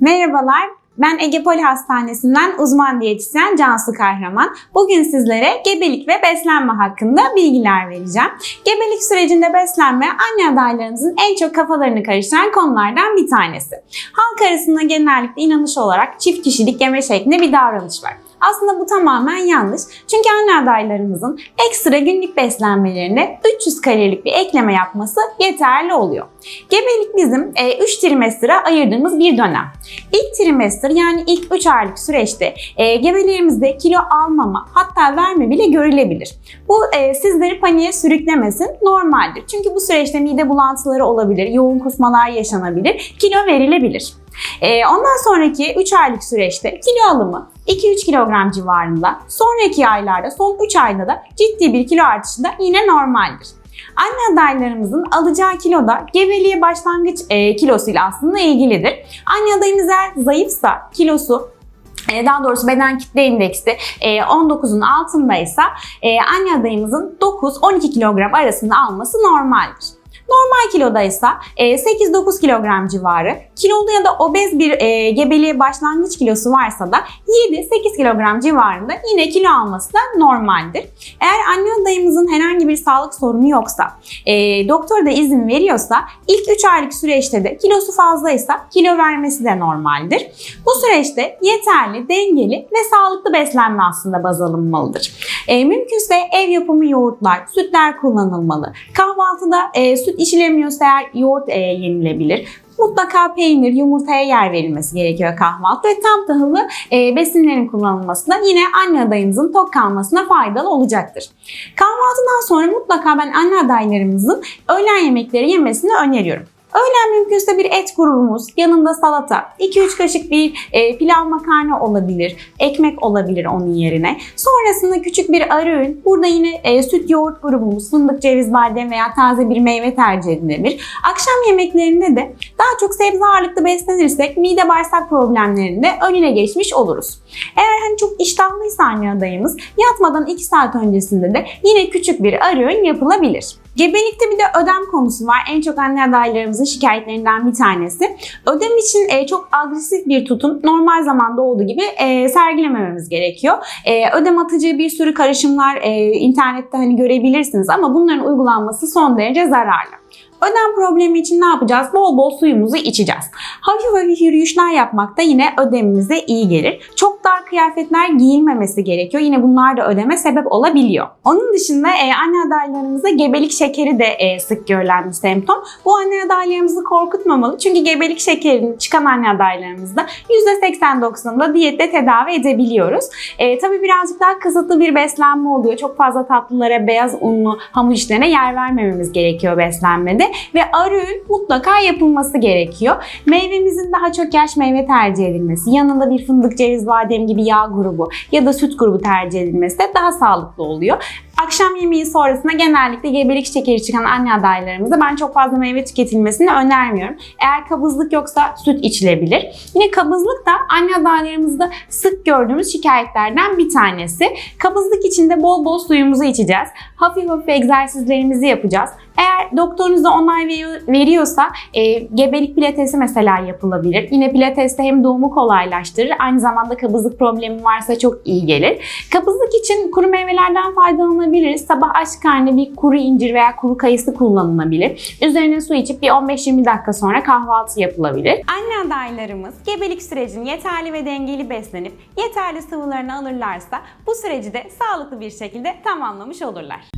Merhabalar, ben Ege Poli Hastanesi'nden uzman diyetisyen Cansu Kahraman. Bugün sizlere gebelik ve beslenme hakkında bilgiler vereceğim. Gebelik sürecinde beslenme anne adaylarınızın en çok kafalarını karıştıran konulardan bir tanesi. Halk arasında genellikle inanış olarak çift kişilik yeme şeklinde bir davranış var. Aslında bu tamamen yanlış. Çünkü anne adaylarımızın ekstra günlük beslenmelerine 300 kalorilik bir ekleme yapması yeterli oluyor. Gebelik bizim 3 trimestre ayırdığımız bir dönem. İlk trimester yani ilk 3 aylık süreçte e, gebelerimizde kilo almama hatta verme bile görülebilir. Bu e, sizleri paniğe sürüklemesin normaldir. Çünkü bu süreçte mide bulantıları olabilir, yoğun kusmalar yaşanabilir, kilo verilebilir. E, ondan sonraki 3 aylık süreçte kilo alımı 2-3 kilogram civarında, sonraki aylarda, son 3 ayda da ciddi bir kilo artışı da yine normaldir. Anne adaylarımızın alacağı kilo da gebeliğe başlangıç e, kilosuyla aslında ilgilidir. Anne adayımız eğer zayıfsa kilosu e, daha doğrusu beden kitle indeksi e, 19'un altındaysa e, anne adayımızın 9-12 kilogram arasında alması normaldir. Normal kilodaysa e, 8-9 kilogram civarı, kilolu ya da obez bir e, gebeliğe başlangıç kilosu varsa da 7-8 kilogram civarında yine kilo alması da normaldir. Eğer anne adayımızın herhangi bir sağlık sorunu yoksa, e, doktor da izin veriyorsa ilk 3 aylık süreçte de kilosu fazlaysa kilo vermesi de normaldir. Bu süreçte yeterli, dengeli ve sağlıklı beslenme aslında baz alınmalıdır. Mümkünse ev yapımı yoğurtlar, sütler kullanılmalı. Kahvaltıda e, süt içilemiyorsa eğer yoğurt e, yenilebilir. Mutlaka peynir, yumurtaya yer verilmesi gerekiyor kahvaltı ve tam tahıllı e, besinlerin kullanılması da yine anne adayımızın tok kalmasına faydalı olacaktır. Kahvaltıdan sonra mutlaka ben anne adaylarımızın öğlen yemekleri yemesini öneriyorum. Öğlen mümkünse bir et grubumuz, yanında salata, 2-3 kaşık bir e, pilav makarna olabilir, ekmek olabilir onun yerine. Sonrasında küçük bir ara öğün, burada yine e, süt yoğurt grubumuz, fındık, ceviz, badem veya taze bir meyve tercih edilebilir. Akşam yemeklerinde de daha çok sebze ağırlıklı beslenirsek mide bağırsak problemlerinde önüne geçmiş oluruz. Eğer hani çok iştahlıysa anne adayımız yatmadan 2 saat öncesinde de yine küçük bir ara öğün yapılabilir. Gebelikte bir de ödem konusu var. En çok anne adaylarımızın şikayetlerinden bir tanesi. Ödem için e, çok agresif bir tutum normal zamanda olduğu gibi e, sergilemememiz gerekiyor. E, ödem atıcı bir sürü karışımlar e, internette hani görebilirsiniz ama bunların uygulanması son derece zararlı. Ödem problemi için ne yapacağız? Bol bol suyumuzu içeceğiz. Hafif hafif yürüyüşler yapmak da yine ödemimize iyi gelir. Çok dar kıyafetler giyilmemesi gerekiyor. Yine bunlar da ödeme sebep olabiliyor. Onun dışında e, anne adaylarımızda gebelik şekeri de e, sık görülen bir semptom. Bu anne adaylarımızı korkutmamalı. Çünkü gebelik şekerini çıkan anne adaylarımızda %80-90'ında diyette tedavi edebiliyoruz. E, tabii birazcık daha kısıtlı bir beslenme oluyor. Çok fazla tatlılara, beyaz unlu hamur işlerine yer vermememiz gerekiyor beslenmede ve öğün mutlaka yapılması gerekiyor. Meyvemizin daha çok yaş meyve tercih edilmesi, yanında bir fındık, ceviz, badem gibi yağ grubu ya da süt grubu tercih edilmesi de daha sağlıklı oluyor. Akşam yemeği sonrasında genellikle gebelik şekeri çıkan anne adaylarımıza ben çok fazla meyve tüketilmesini önermiyorum. Eğer kabızlık yoksa süt içilebilir. Yine kabızlık da anne adaylarımızda sık gördüğümüz şikayetlerden bir tanesi. Kabızlık için de bol bol suyumuzu içeceğiz. Hafif hafif egzersizlerimizi yapacağız. Eğer doktorunuz da onay veriyorsa e, gebelik pilatesi mesela yapılabilir. Yine pilateste hem doğumu kolaylaştırır, aynı zamanda kabızlık problemi varsa çok iyi gelir. Kabızlık için kuru meyvelerden faydalanabiliriz. Sabah aç karnı bir kuru incir veya kuru kayısı kullanılabilir. Üzerine su içip bir 15-20 dakika sonra kahvaltı yapılabilir. Anne adaylarımız gebelik sürecini yeterli ve dengeli beslenip yeterli sıvılarını alırlarsa bu süreci de sağlıklı bir şekilde tamamlamış olurlar.